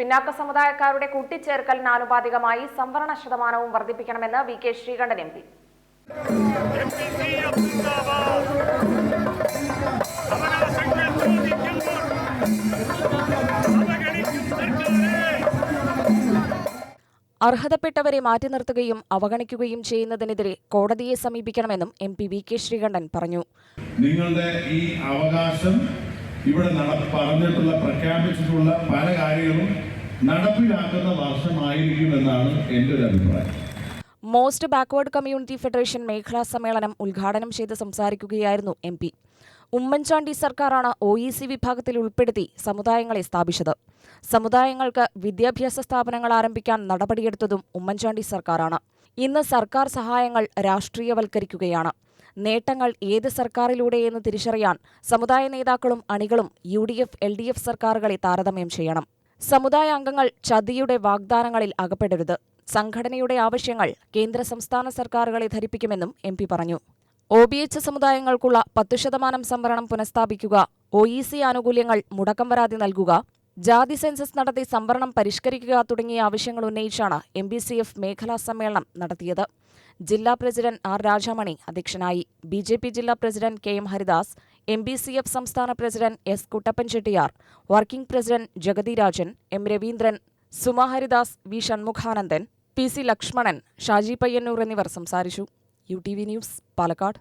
പിന്നാക്ക സമുദായക്കാരുടെ കൂട്ടിച്ചേർക്കലിന് ആനുപാതികമായി സംവരണ ശതമാനവും വർദ്ധിപ്പിക്കണമെന്ന് V K Sreekandan M P. അർഹതപ്പെട്ടവരെ മാറ്റി നിർത്തുകയും അവഗണിക്കുകയും ചെയ്യുന്നതിനെതിരെ കോടതിയെ സമീപിക്കണമെന്നും M P V K Sreekandan പറഞ്ഞു. നിങ്ങളുടെ ഈ അവകാശം ഇവിടെ നട പറഞ്ഞിട്ടുള്ള പ്രഖ്യാപിച്ചിട്ടുള്ള പല കാര്യങ്ങളും നടപ്പിലാക്കുന്ന വർഷമായിരിക്കുമെന്നാണ് എന്റെ ഒരു അഭിപ്രായം. മോസ്റ്റ് ബാക്ക്വേർഡ് കമ്മ്യൂണിറ്റി ഫെഡറേഷൻ മേഖലാ സമ്മേളനം ഉദ്ഘാടനം ചെയ്ത് സംസാരിക്കുകയായിരുന്നു എം പി. ഉമ്മൻചാണ്ടി സർക്കാരാണ് ഒ ഇ സി വിഭാഗത്തിൽ ഉൾപ്പെടുത്തി സമുദായങ്ങളെ സ്ഥാപിച്ചത്. സമുദായങ്ങൾക്ക് വിദ്യാഭ്യാസ സ്ഥാപനങ്ങൾ ആരംഭിക്കാൻ നടപടിയെടുത്തതും ഉമ്മൻചാണ്ടി സർക്കാരാണ്. ഇന്ന് സർക്കാർ സഹായങ്ങൾ രാഷ്ട്രീയവൽക്കരിക്കുകയാണ്. നേട്ടങ്ങൾ ഏത് സർക്കാരിലൂടെയെന്ന് തിരിച്ചറിയാൻ സമുദായ നേതാക്കളും അണികളും U D F L D F സർക്കാരുകളെ താരതമ്യം ചെയ്യണം. സമുദായ അംഗങ്ങൾ ചതിയുടെ വാഗ്ദാനങ്ങളിൽ അകപ്പെടരുത്. സംഘടനയുടെ ആവശ്യങ്ങൾ കേന്ദ്ര സംസ്ഥാന സർക്കാരുകളെ ധരിപ്പിക്കുമെന്നും എം പി പറഞ്ഞു. ഒ ബി എച്ച് സമുദായങ്ങൾക്കുള്ള പത്തു ശതമാനം സംവരണം പുനഃസ്ഥാപിക്കുക ഒ ഇ സി ആനുകൂല്യങ്ങൾ മുടക്കം വരാതെ നൽകുക ജാതി സെൻസസ് നടത്തി സംവരണം പരിഷ്കരിക്കുക തുടങ്ങിയ ആവശ്യങ്ങൾ ഉന്നയിച്ചാണ് എം ബി സി എഫ് മേഖലാ സമ്മേളനം നടത്തിയത്. ജില്ലാ പ്രസിഡന്റ് ആർ രാജാമണി അധ്യക്ഷനായി. ബി ജെ പി ജില്ലാ president K M Haridas M B C F സംസ്ഥാന president S Kuttappan Chettiar working president Jagathy Rajan M Raveendran Suma Haridas V Shanmukhanandan P C Lakshmanan Shaji Payyanur എന്നിവർ സംസാരിച്ചു. U T V news Palakkad.